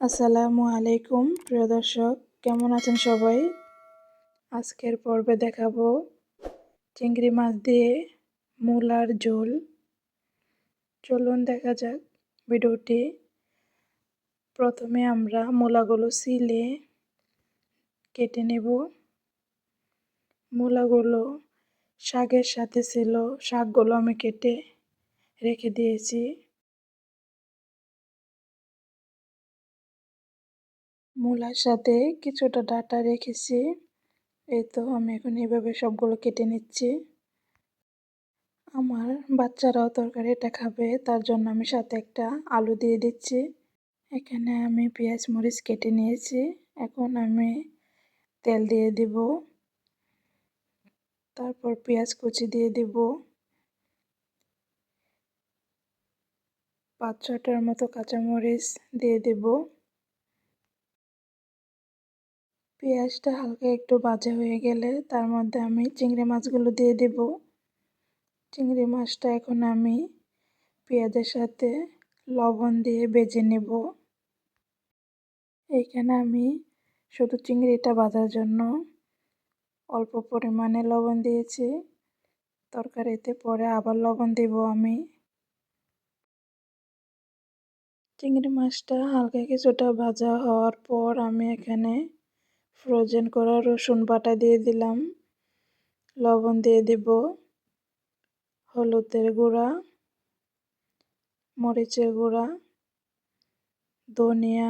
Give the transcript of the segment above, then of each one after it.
আসসালামু আলাইকুম, প্রিয় দর্শক। কেমন আছেন সবাই? আজকের পর্বে দেখাবো চিংড়ি মাছ দিয়ে মূলার ঝোল। চলুন দেখা যাক ভিডিওটি। প্রথমে আমরা মূলাগুলো সিলে কেটে নেব। মূলাগুলো শাকের সাথে ছিল, শাকগুলো আমি কেটে রেখে দিয়েছি। মূলার সাথে কিছুটা ডাটা রেখেছি। এই তো আমি এখন এইভাবে সবগুলো কেটে নিচ্ছি। আমার বাচ্চারাও তরকারি এটা খাবে, তার জন্য আমি সাথে একটা আলু দিয়ে দিচ্ছি। এখানে আমি পেঁয়াজ মরিচ কেটে নিয়েছি। এখন আমি তেল দিয়ে দিব। তারপর পেঁয়াজ কুচি দিয়ে দিব। পাঁচ ছটার মতো কাঁচামরিচ দিয়ে দেব। পেঁয়াজটা হালকা একটু বাজে হয়ে গেলে তার মধ্যে আমি চিংড়ি মাছগুলো দিয়ে দেব। চিংড়ি মাছটা এখন আমি পেঁয়াজের সাথে লবণ দিয়ে বেজে নেব। এইখানে আমি শুধু চিংড়িটা বাজার জন্য অল্প পরিমাণে লবণ দিয়েছি। তরকারিতে পরে আবার লবণ দেব আমি। চিংড়ি মাছটা হালকা কিছুটা ভাজা হওয়ার পর আমি এখানে ফ্রোজেন করা রসুন বাটা দিয়ে দিলাম। লবণ দিয়ে দিব। হলুদের গুঁড়া। মরিচের গুঁড়া। ধনিয়া।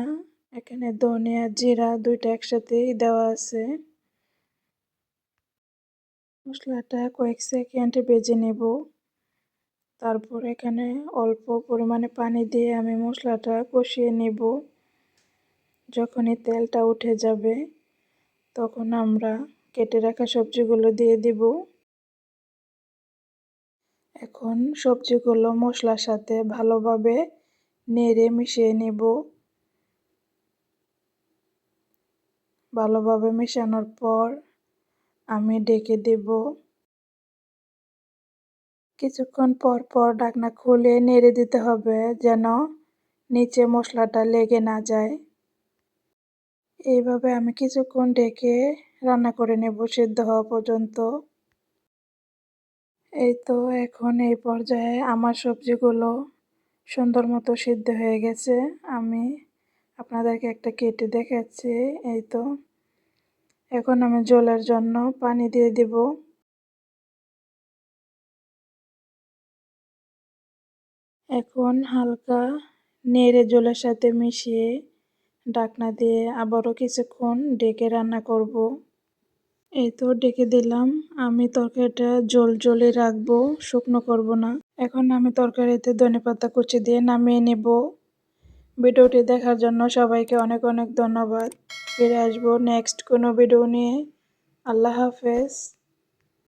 এখানে ধনিয়া, জিরা দুইটা একসাথেই দেওয়া আছে। মশলাটা কয়েক সেকেন্ড বেজে নেব। তারপর এখানে অল্প পরিমাণে পানি দিয়ে আমি মশলাটা কষিয়ে নেব। যখনই তেলটা উঠে যাবে। তখন আমরা কেটে রাখা সবজিগুলো দিয়ে দিব। এখন সবজিগুলো মশলার সাথে ভালোভাবে নেড়ে মিশিয়ে নেব। ভালোভাবে মেশানোর পর আমি ডেকে দেব। কিছুক্ষণ পর পর ঢাকনা খুলে নেড়ে দিতে হবে যেন নিচে মশলাটা লেগে না যায়। এইভাবে আমি কিছুক্ষণ ডেকে রান্না করে নেব সিদ্ধ হওয়া পর্যন্ত। এই তো এখন এই পর্যায়ে আমার সবজিগুলো সুন্দর মতো সিদ্ধ হয়ে গেছে। আমি আপনাদেরকে একটা কেটে দেখাচ্ছি। এই তো এখন আমি জলের জন্য পানি দিয়ে দিব। এখন হালকা নেড়ে জলের সাথে মিশিয়ে ডাকনা দিয়ে আবারও কিছুক্ষণ ডেকে রান্না করব। এই তো ডেকে দিলাম। আমি তরকারিটা জল জলে রাখব, শুকনো করব না। এখন আমি তরকারিতে ধনে পাতা কুচি দিয়ে নামিয়ে নেব। ভিডিওটি দেখার জন্য সবাইকে অনেক অনেক ধন্যবাদ। ফিরে আসব নেক্সট কোনো ভিডিও নিয়ে। আল্লাহ হাফেজ।